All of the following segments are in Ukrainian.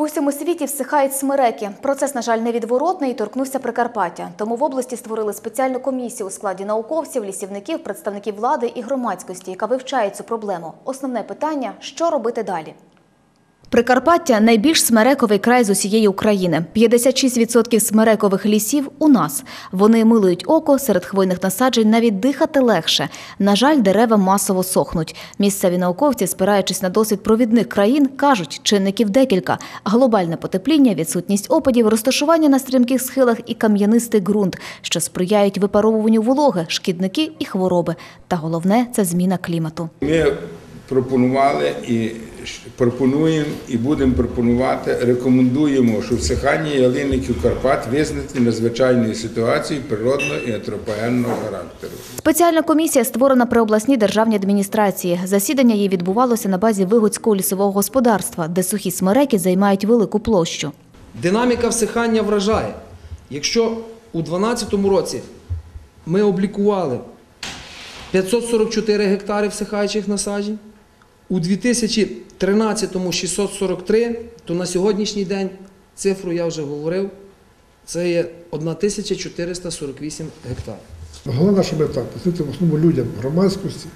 По всьому світі всихають смереки. Процес, на жаль, невідворотний і торкнувся Прикарпаття. Тому в області створили спеціальну комісію у складі науковців, лісівників, представників влади і громадськості, яка вивчає цю проблему. Основне питання – що робити далі? Прикарпаття – найбільш смерековий край з усієї України. 56% смерекових лісів – у нас. Вони милують око, серед хвойних насаджень навіть дихати легше. На жаль, дерева масово сохнуть. Місцеві науковці, спираючись на досвід провідних країн, кажуть, чинників декілька – глобальне потепління, відсутність опадів, розташування на стрімких схилах і кам'янистий ґрунт, що сприяють випаровуванню вологи, шкідники і хвороби. Та головне – це зміна клімату. Ми пропонували і пропонуємо і будемо пропонувати, рекомендуємо, що всихання ялинників Карпат визнати надзвичайною ситуацією природного і антропогенного характеру. Спеціальна комісія створена при обласній державній адміністрації. Засідання її відбувалося на базі Вигодського лісового господарства, де сухі смереки займають велику площу. Динаміка всихання вражає. Якщо у 2012 році ми облікували 544 гектари всихаючих насаджень, у 2013-му 643, то на сьогоднішній день цифру я вже говорив, це є 1448 гектарів. Головна наша мета пояснити в основному людям, громадськості,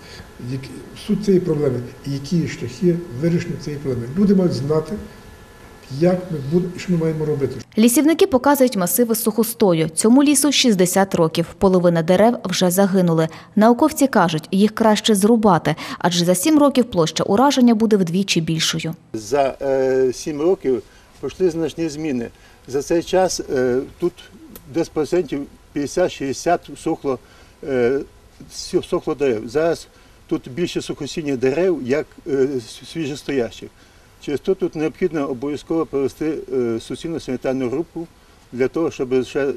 які, суть цієї проблеми і які шляхи вирішення цієї проблеми. Люди мають знати, як ми будемо і що ми маємо робити. Лісівники показують масиви сухостою. Цьому лісу 60 років. Половина дерев вже загинули. Науковці кажуть, їх краще зрубати, адже за 7 років площа ураження буде вдвічі більшою. За е, сім років пройшли значні зміни. За цей час е, тут десь процентів 50-60 сохло, е, сохло дерев. Зараз тут більше сухосіння дерев, як е, свіжостоящих. Через то тут необхідно обов'язково провести е, суцільну санітарну групу для того, щоб ще е,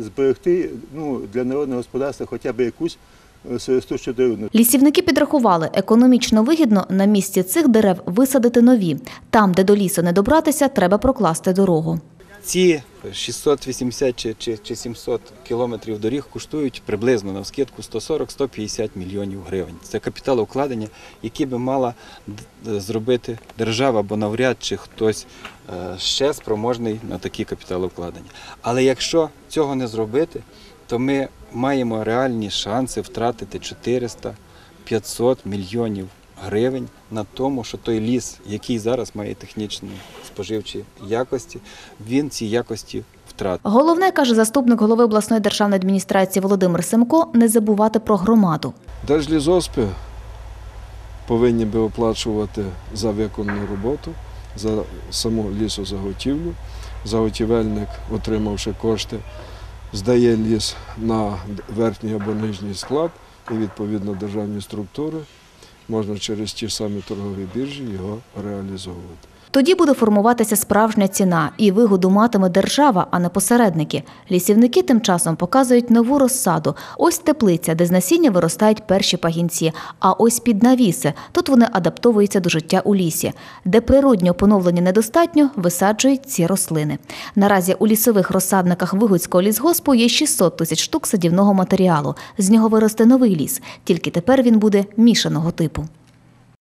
зберегти ну, для народного господарства хоча б якусь е, сиростущу деревину. Лісівники підрахували, економічно вигідно на місці цих дерев висадити нові. Там, де до лісу не добратися, треба прокласти дорогу. Ці 680 чи, чи, чи 700 кілометрів доріг коштують приблизно на скидку 140-150 мільйонів гривень. Це капіталовкладення, які би мала зробити держава, бо навряд чи хтось е, ще спроможний на такі капіталовкладення. Але якщо цього не зробити, то ми маємо реальні шанси втратити 400-500 мільйонів гривень на тому, що той ліс, який зараз має технічні споживчі якості, він ці якості втратить. Головне, каже заступник голови обласної державної адміністрації Володимир Семко, не забувати про громаду. Держлізоспи повинні би оплачувати за виконану роботу, за саму лісозаготівлю. Заготівельник, отримавши кошти, здає ліс на верхній або нижній склад і відповідно державні структури можна через ті самі торгові біржі його реалізовувати. Тоді буде формуватися справжня ціна, і вигоду матиме держава, а не посередники. Лісівники тим часом показують нову розсаду. Ось теплиця, де з насіння виростають перші пагінці. А ось під навіси. Тут вони адаптовуються до життя у лісі. Де природньо поновлення недостатньо, висаджують ці рослини. Наразі у лісових розсадниках Вигодського лісгоспу є 600 тисяч штук садівного матеріалу. З нього виросте новий ліс. Тільки тепер він буде мішаного типу.